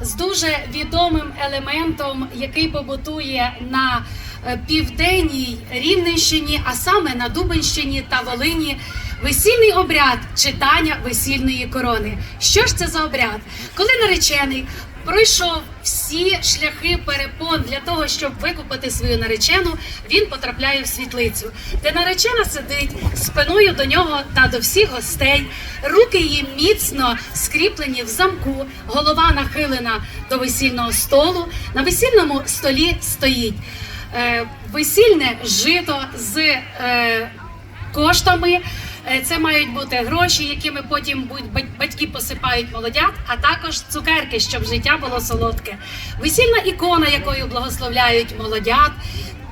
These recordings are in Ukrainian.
з дуже відомим елементом, який побутує на е, південній Рівненщині, а саме на Дубенщині та Волині. Весільний обряд читання весільної корони. Що ж це за обряд? Коли наречений пройшов всі шляхи перепон для того, щоб викупити свою наречену, він потрапляє в світлицю, де наречена сидить спиною до нього та до всіх гостей. Руки її міцно скріплені в замку, голова нахилена до весільного столу. На весільному столі стоїть е, весільне жито з е, коштами. Е, Це мають бути гроші, якими потім батьки посипають молодят, а також цукерки, щоб життя було солодке. Весільна ікона, якою благословляють молодят.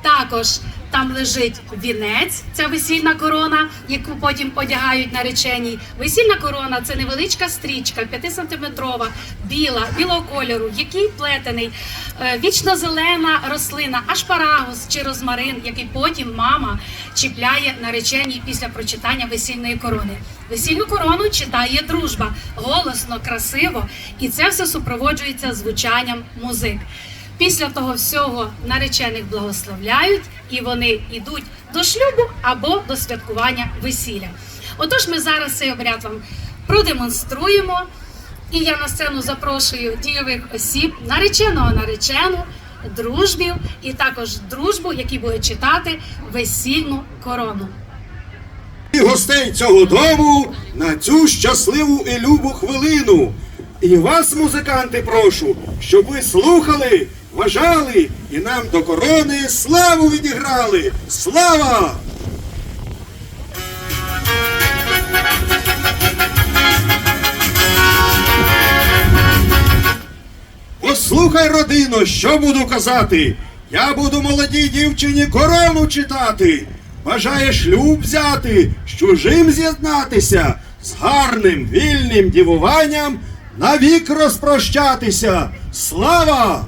Також там лежить вінець, ця весільна корона, яку потім одягають нареченій. Весільна корона це невеличка стрічка, 5-сантиметрова, біла, білого кольору, який плетений, е, вічно-зелена рослина, ашпарагус чи розмарин, який потім мама чіпляє нареченій після прочитання весільної корони. Весільну корону читає дружба, голосно, красиво, і це все супроводжується звучанням музик. Після того всього наречених благословляють, і вони йдуть до шлюбу або до святкування весілля. Отож, ми зараз цей обряд вам продемонструємо. І я на сцену запрошую дійових осіб, нареченого наречену, дружбів і також дружбу, які будуть читати весільну корону. І гостей цього дому на цю щасливу і любу хвилину. І вас, музиканти, прошу, щоб ви слухали, вважали і нам до корони славу відіграли. Слава! Послухай, родино, що буду казати. Я буду молодій дівчині корону читати. Бажає шлюб взяти, з чужим з'єднатися, з гарним вільним дівуванням навік розпрощатися. Слава!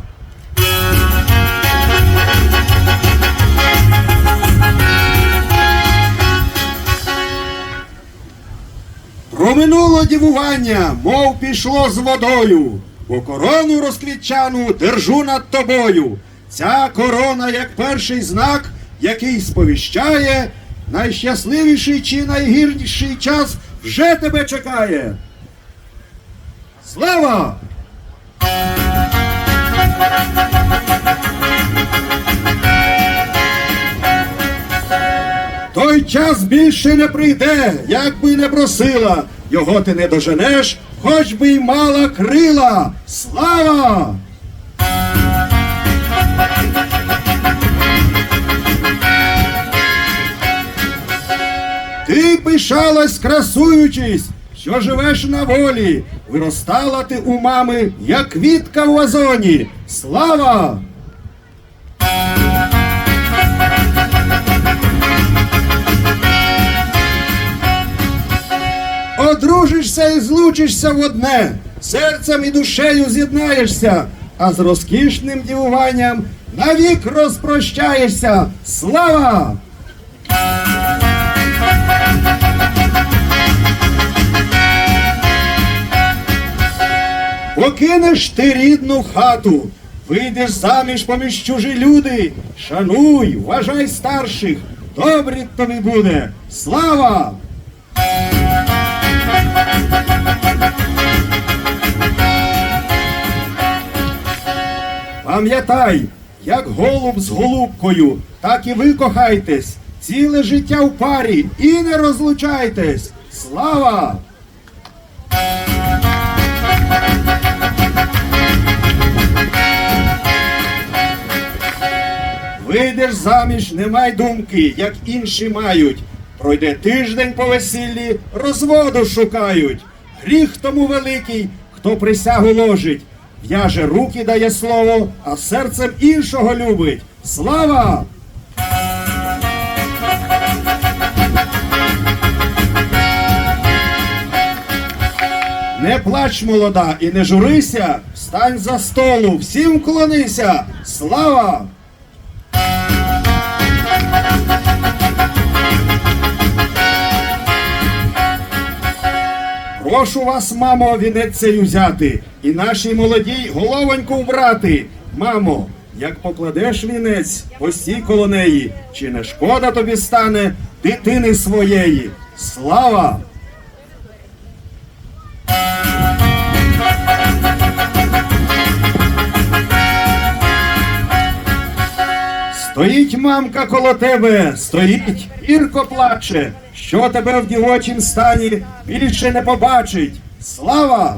Проминуло дівування, мов пішло з водою, бо корону розквітчану держу над тобою. Ця корона, як перший знак, який сповіщає, найщасливіший чи найгірший час вже тебе чекає. Слава! Той час більше не прийде, як би не просила. Його ти не доженеш, хоч би й мала крила. Слава! Ти пишалась, красуючись, що живеш на волі. Виростала ти у мами, як квітка в вазоні. Слава! Одружишся і злучишся в одне, серцем і душею з'єднаєшся, а з розкішним дівуванням навік розпрощаєшся. Слава! Покинеш ти рідну хату, вийдеш заміж поміж чужі люди. Шануй, вважай старших, добрі тобі буде. Слава! Пам'ятай, як голуб з голубкою, так і ви кохайтесь, ціле життя в парі і не розлучайтесь. Слава! Вийдеш заміж, не май думки, як інші мають. Пройде тиждень по весіллі, розводу шукають. Гріх тому великий, хто присягу ложить. В'яже руки дає слово, а серцем іншого любить. Слава! Не плач, молода, і не журися, встань за столу, всім вклонися. Слава! Прошу вас, мамо, вінець цей взяти і нашій молодій головоньку вбрати. Мамо, як покладеш вінець, постій коло неї, чи не шкода тобі стане дитини своєї? Слава! Стоїть мамка коло тебе, стоїть, гірко плаче, що тебе в дівочім стані більше не побачить. Слава!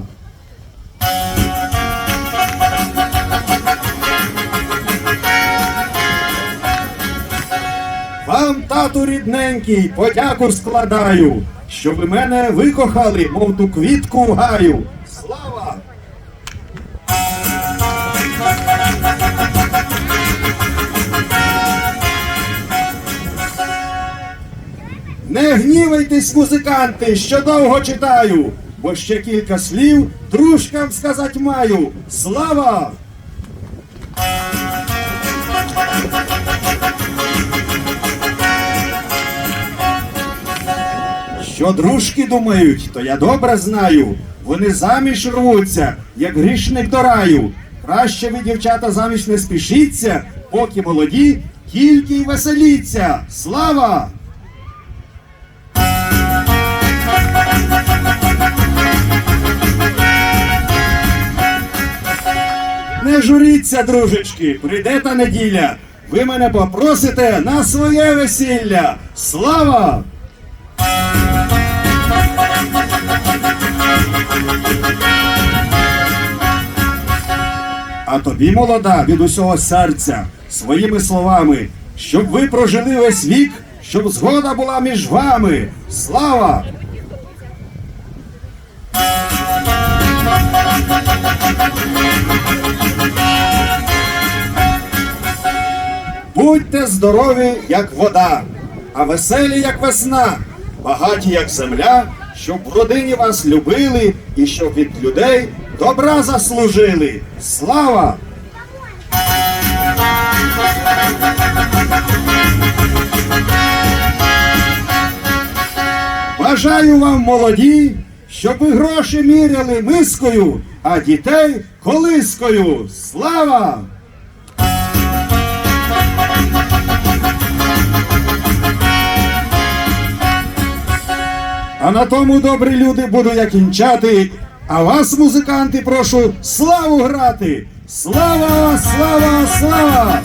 Вам, тату рідненький, подяку складаю, що ви мене викохали, мов ту квітку в гаю. Не гнівайтесь, музиканти, що довго читаю, бо ще кілька слів дружкам сказать маю. Слава! Що дружки думають, то я добре знаю. Вони заміж рвуться, як грішник до раю. Краще ви, дівчата, заміж не спішіться, поки молоді, тільки й веселіться. Слава! Журіться, дружечки, прийде та неділя. Ви мене попросите на своє весілля. Слава! А тобі, молода, від усього серця, своїми словами, щоб ви прожили весь вік, щоб згода була між вами. Слава! Будьте здорові, як вода, а веселі, як весна, багаті, як земля, щоб в родині вас любили і щоб від людей добра заслужили. Слава! Бажаю вам, молоді, щоб гроші міряли мискою, а дітей колискою. Слава! А на тому добрі люди буду я кінчати. А вас, музиканти, прошу славу грати! Слава, слава, слава!